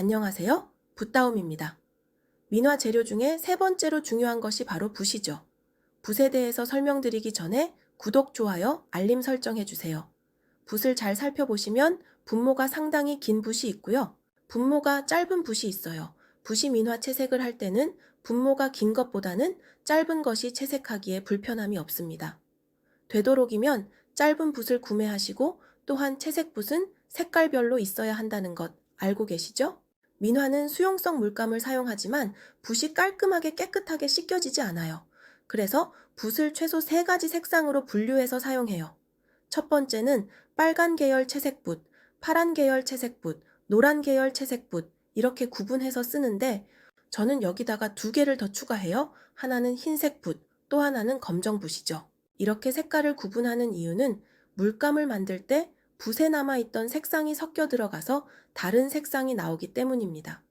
안녕하세요. 붓다움입니다. 민화 재료 중에 세 번째로 중요한 것이 바로 붓이죠. 붓에 대해서 설명드리기 전에 구독, 좋아요, 알림 설정해 주세요. 붓을 잘 살펴보시면 분모가 상당히 긴 붓이 있고요. 분모가 짧은 붓이 있어요. 붓이 민화 채색을 할 때는 분모가 긴 것보다는 짧은 것이 채색하기에 불편함이 없습니다. 되도록이면 짧은 붓을 구매하시고 또한 채색 붓은 색깔별로 있어야 한다는 것 알고 계시죠? 민화는 수용성 물감을 사용하지만 붓이 깔끔하게 깨끗하게 씻겨지지 않아요. 그래서 붓을 최소 세 가지 색상으로 분류해서 사용해요. 첫 번째는 빨간 계열 채색붓, 파란 계열 채색붓, 노란 계열 채색붓 이렇게 구분해서 쓰는데 저는 여기다가 두 개를 더 추가해요. 하나는 흰색 붓, 또 하나는 검정 붓이죠. 이렇게 색깔을 구분하는 이유는 물감을 만들 때 붓에 남아있던 색상이 섞여 들어가서 다른 색상이 나오기 때문입니다.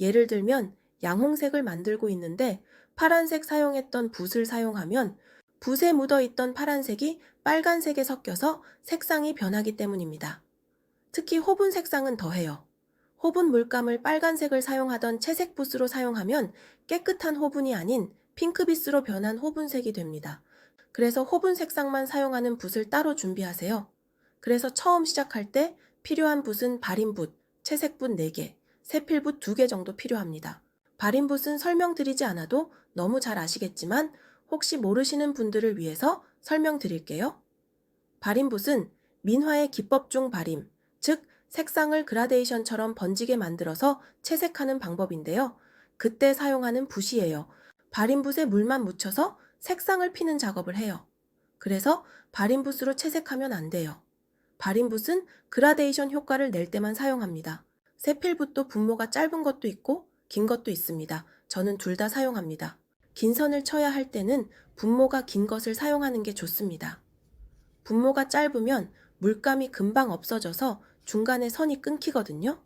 예를 들면 양홍색을 만들고 있는데 파란색 사용했던 붓을 사용하면 붓에 묻어있던 파란색이 빨간색에 섞여서 색상이 변하기 때문입니다. 특히 호분 색상은 더해요. 호분 물감을 빨간색을 사용하던 채색 붓으로 사용하면 깨끗한 호분이 아닌 핑크빛으로 변한 호분색이 됩니다. 그래서 호분 색상만 사용하는 붓을 따로 준비하세요. 그래서 처음 시작할 때 필요한 붓은 발인붓, 채색붓 4개, 세필붓 2개 정도 필요합니다. 발인붓은 설명드리지 않아도 너무 잘 아시겠지만 혹시 모르시는 분들을 위해서 설명드릴게요. 발인붓은 민화의 기법 중 발임, 즉 색상을 그라데이션처럼 번지게 만들어서 채색하는 방법인데요. 그때 사용하는 붓이에요. 발인붓에 물만 묻혀서 색상을 피는 작업을 해요. 그래서 발인붓으로 채색하면 안 돼요. 발인붓은 그라데이션 효과를 낼 때만 사용합니다. 세필붓도 분모가 짧은 것도 있고 긴 것도 있습니다. 저는 둘 다 사용합니다. 긴 선을 쳐야 할 때는 분모가 긴 것을 사용하는 게 좋습니다. 분모가 짧으면 물감이 금방 없어져서 중간에 선이 끊기거든요.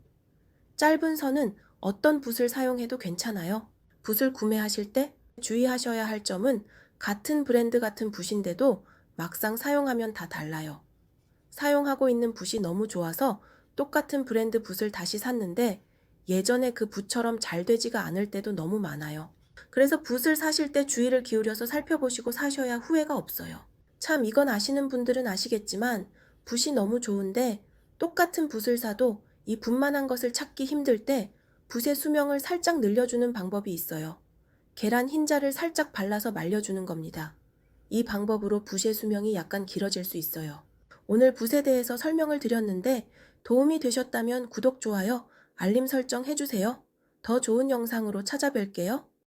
짧은 선은 어떤 붓을 사용해도 괜찮아요. 붓을 구매하실 때 주의하셔야 할 점은 같은 브랜드 같은 붓인데도 막상 사용하면 다 달라요. 사용하고 있는 붓이 너무 좋아서 똑같은 브랜드 붓을 다시 샀는데 예전에 그 붓처럼 잘 되지가 않을 때도 너무 많아요. 그래서 붓을 사실 때 주의를 기울여서 살펴보시고 사셔야 후회가 없어요. 참 이건 아시는 분들은 아시겠지만 붓이 너무 좋은데 똑같은 붓을 사도 이 붓만한 것을 찾기 힘들 때 붓의 수명을 살짝 늘려주는 방법이 있어요. 계란 흰자를 살짝 발라서 말려주는 겁니다. 이 방법으로 붓의 수명이 약간 길어질 수 있어요. 오늘 붓에 대해서 설명을 드렸는데 도움이 되셨다면 구독, 좋아요, 알림 설정 해주세요. 더 좋은 영상으로 찾아뵐게요.